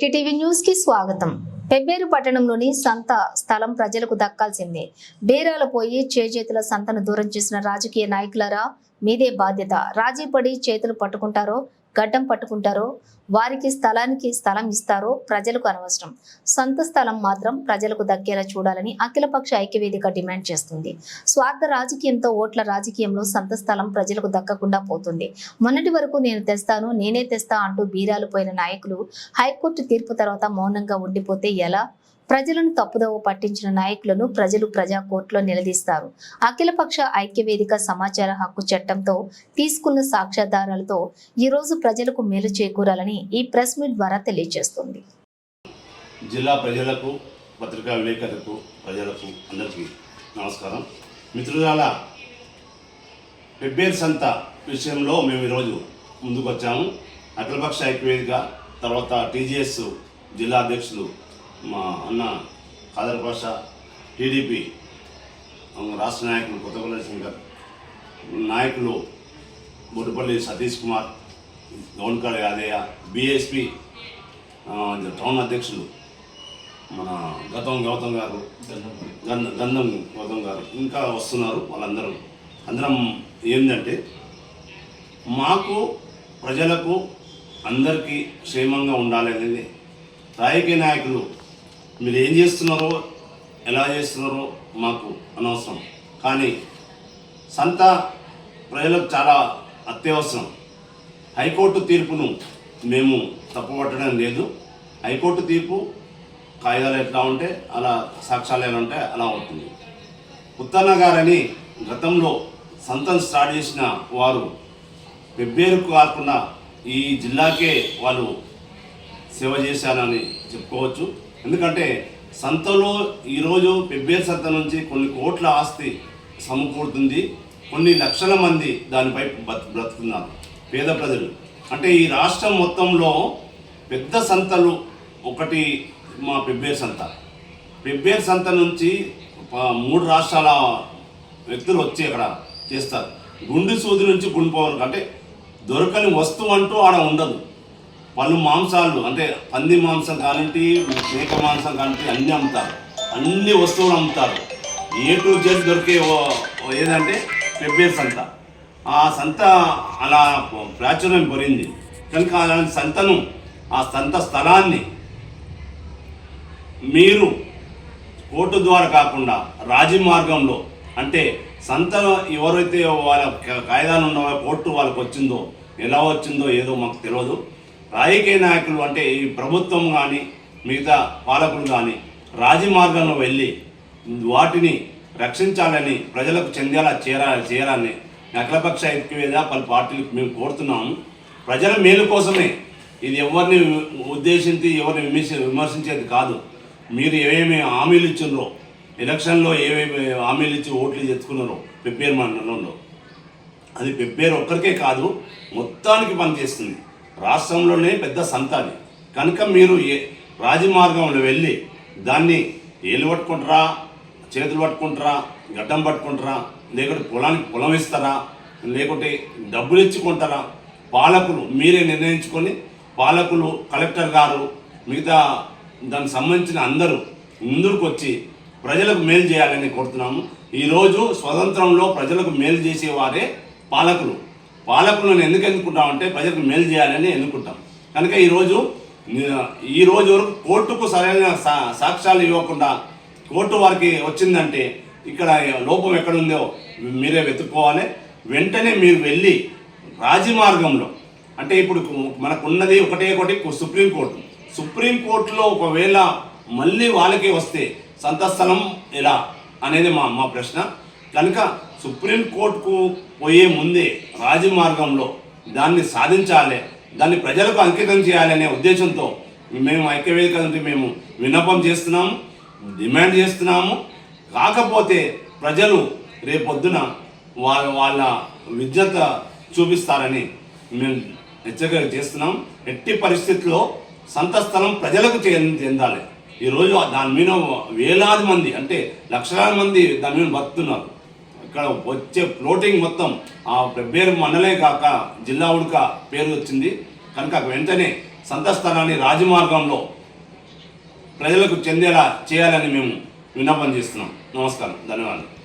ఏటీటీవీ న్యూస్కి స్వాగతం. పెబ్బేరు పట్టణంలోని సంత స్థలం ప్రజలకు దక్కాల్సిందే. బేరాల పోయి చేజేతుల సంతను దూరం చేసిన రాజకీయ నాయకులరా? మీదే బాధ్యత. రాజీ పడి చేతులు పట్టుకుంటారో? గడ్డం పట్టుకుంటారో వారికి స్థలానికి స్థలం ఇస్తారో ప్రజలకు అనవసరం. సొంత స్థలం మాత్రం ప్రజలకు దక్కేలా చూడాలని అఖిలపక్ష ఐక్యవేదిక డిమాండ్ చేస్తుంది. స్వార్థ రాజకీయంతో ఓట్ల రాజకీయంలో సొంత స్థలం ప్రజలకు దక్కకుండా పోతుంది. మొన్నటి వరకు నేను తెస్తాను నేనే తెస్తా అంటూ బీరాలు పోయిన నాయకులు హైకోర్టు తీర్పు తర్వాత మౌనంగా ఉండిపోతే ఎలా? ప్రజలను తప్పుదోవ పట్టించిన నాయకులను ప్రజలు ప్రజా కోర్టులో నిలదీస్తారు. అఖిలపక్ష ఐక్యవేదిక సమాచార హక్కు చట్టంతో తీసుకున్న సాక్ష్యాధారాలతో ఈరోజు ప్రజలకు మేలు చేకూరాలని ఈ ప్రెస్ మీట్ ద్వారా తెలియజేస్తుంది. జిల్లా ప్రజలకు పత్రికా విలేకరులకు ప్రజలకు అందరికీ నమస్కారం. మిత్రుల పెబ్బేరు సంత విషయంలో మేము ఈరోజు ముందుకు వచ్చాము అఖిలపక్ష ఐక్యవేదిక తర్వాత టీజీఎస్ జిల్లా అధ్యక్షులు మా అన్న ఖాదర్ పాషా టీడీపీ రాష్ట్ర నాయకులు కొత్తపల్లి శంకర్ నాయకులు బొడ్డుపల్లి సతీష్ కుమార్ గౌన్కాడ యాదయ్య బీఎస్పీ టౌన్ అధ్యక్షులు మన గతం గౌతమ్ గారు గంధ గంధం గౌతమ్ గారు ఇంకా వస్తున్నారు వాళ్ళందరూ. అందరం ఏంటంటే మాకు ప్రజలకు అందరికీ క్షేమంగా ఉండాలి అనేది రాజకీయ నాయకులు మీరు ఏం చేస్తున్నారో ఎలా చేస్తున్నారో మాకు అనవసరం. కానీ సంత ప్రజలకు చాలా అత్యవసరం. హైకోర్టు తీర్పును మేము తప్పుపట్టడం లేదు. హైకోర్టు తీర్పు కాగితాలు ఎట్లా ఉంటే అలా సాక్ష్యాలు ఎలా ఉంటే అలా ఉంటుంది ఉత్తన్న గారని గతంలో సంతను స్టార్ట్ చేసిన వారు పెబ్బేరుకు కాకుండా ఈ జిల్లాకే వాళ్ళు సేవ చేశారని చెప్పుకోవచ్చు. ఎందుకంటే సంతలో ఈరోజు పెబ్బేరు సంత నుంచి కొన్ని కోట్ల ఆస్తి సమకూరుతుంది కొన్ని లక్షల మంది దానిపై బతు బ్రతుకున్నారు పేద ప్రజలు. అంటే ఈ రాష్ట్రం మొత్తంలో పెద్ద సంతలు ఒకటి మా పెబ్బేరు సంత. పెబ్బేరు సంత నుంచి మూడు రాష్ట్రాల వ్యక్తులు వచ్చి అక్కడ చేస్తారు. గుండు సూది నుంచి గుండు అంటే దొరకని వస్తువు అంటూ ఆడ ఉండదు. పలు మాంసాలు అంటే పంది మాంసం కానింటి మేక మాంసం కానివ్వండి అన్నీ అమ్ముతారు. అన్ని వస్తువులు అమ్ముతారు. ఏ టు జెడ్ దొరికే ఓ- ఏదంటే పెబ్బే సంత. ఆ సంత అలా ప్రాచుర్యం పొరింది కనుక అలాంటి సంతను ఆ సంత స్థలాన్ని మీరు కోర్టు ద్వారా కాకుండా రాజీ మార్గంలో అంటే సంత ఎవరైతే వాళ్ళ క- కాయిదాలు కోర్టు వాళ్ళకి వచ్చిందో ఎలా వచ్చిందో ఏదో మాకు తెలియదు రాజకీయ నాయకులు అంటే ఈ ప్రభుత్వం కానీ మిగతా పాలకులు కానీ రాజీ మార్గంలో వెళ్ళి వాటిని రక్షించాలని ప్రజలకు చెందేలా చేరా చేయాలని అఖిలపక్ష ఐక్యవేద పలు పార్టీలకు మేము కోరుతున్నాము ప్రజల మేలు కోసమే ఇది ఎవరిని ఉద్దేశించి ఎవరిని విమర్శ విమర్శించేది కాదు. మీరు ఏమేమి హామీలు ఇచ్చినారో ఎలక్షన్లో ఏమేమి హామీలు ఇచ్చి ఓట్లు తెచ్చుకున్నారో పెప్పేరు మండలంలో. అది పెప్పేరు ఒక్కరికే కాదు మొత్తానికి పనిచేస్తుంది. రాష్ట్రంలోనే పెద్ద సంతాది కనుక మీరు ఏ రాజమార్గంలో వెళ్ళి దాన్ని ఏళ్ళు పట్టుకుంటారా చేతులు పట్టుకుంటారా గడ్డం పట్టుకుంటారా లేకుంటే పొలానికి పొలం ఇస్తారా లేకుంటే డబ్బులు ఇచ్చుకుంటారా పాలకులు మీరే నిర్ణయించుకొని పాలకులు కలెక్టర్ గారు మిగతా దానికి సంబంధించిన అందరూ ముందుకు వచ్చి ప్రజలకు మేలు చేయాలని కోరుతున్నాము. ఈరోజు స్వతంత్రంలో ప్రజలకు మేలు చేసేవారే పాలకులు. పాలకులను ఎందుకు ఎన్నుకుంటామంటే ప్రజలకు మేలు చేయాలని ఎన్నుకుంటాం. కనుక ఈరోజు ఈ రోజు వరకు కోర్టుకు సరైన సా- సాక్ష్యాలు ఇవ్వకుండా కోర్టు వారికి వచ్చిందంటే ఇక్కడ లోపం ఎక్కడుందో మీరే వెతుక్కోవాలి. వెంటనే మీరు వెళ్ళి రాజమార్గంలో అంటే ఇప్పుడు మనకున్నది ఒకటే ఒకటి సుప్రీంకోర్టు సుప్రీంకోర్టులో ఒకవేళ మళ్ళీ వాళ్ళకే వస్తే సంతస్థలం ఎలా అనేది మా మా ప్రశ్న. కనుక సుప్రీంకోర్టుకు పోయే ముందే రాజమార్గంలో దాన్ని సాధించాలి దాన్ని ప్రజలకు అంకితం చేయాలనే ఉద్దేశంతో మేము ఐక్యవేదిక నుండి మేము విన్నపం చేస్తున్నాము డిమాండ్ చేస్తున్నాము. కాకపోతే ప్రజలు రేపొద్దున వాళ్ళ వాళ్ళ విజ్ఞత చూపిస్తారని మేము హెచ్చరిక చేస్తున్నాం. ఎట్టి పరిస్థితుల్లో సంత స్థలం ప్రజలకు చెందాలి. ఈరోజు దాని మీద వేలాది మంది అంటే లక్షలాది మంది దాని మీద బతుకుతున్నారు ఇక్కడ వచ్చే ఫ్లోటింగ్ మొత్తం ఆ పేరు మండలే కాక జిల్లా ఉడక పేరు వచ్చింది. కనుక వెంటనే సంతస్థానాన్ని రాజమార్గంలో ప్రజలకు చెందేలా చేయాలని మేము విన్నపం చేస్తున్నాం. నమస్కారం. ధన్యవాదాలు.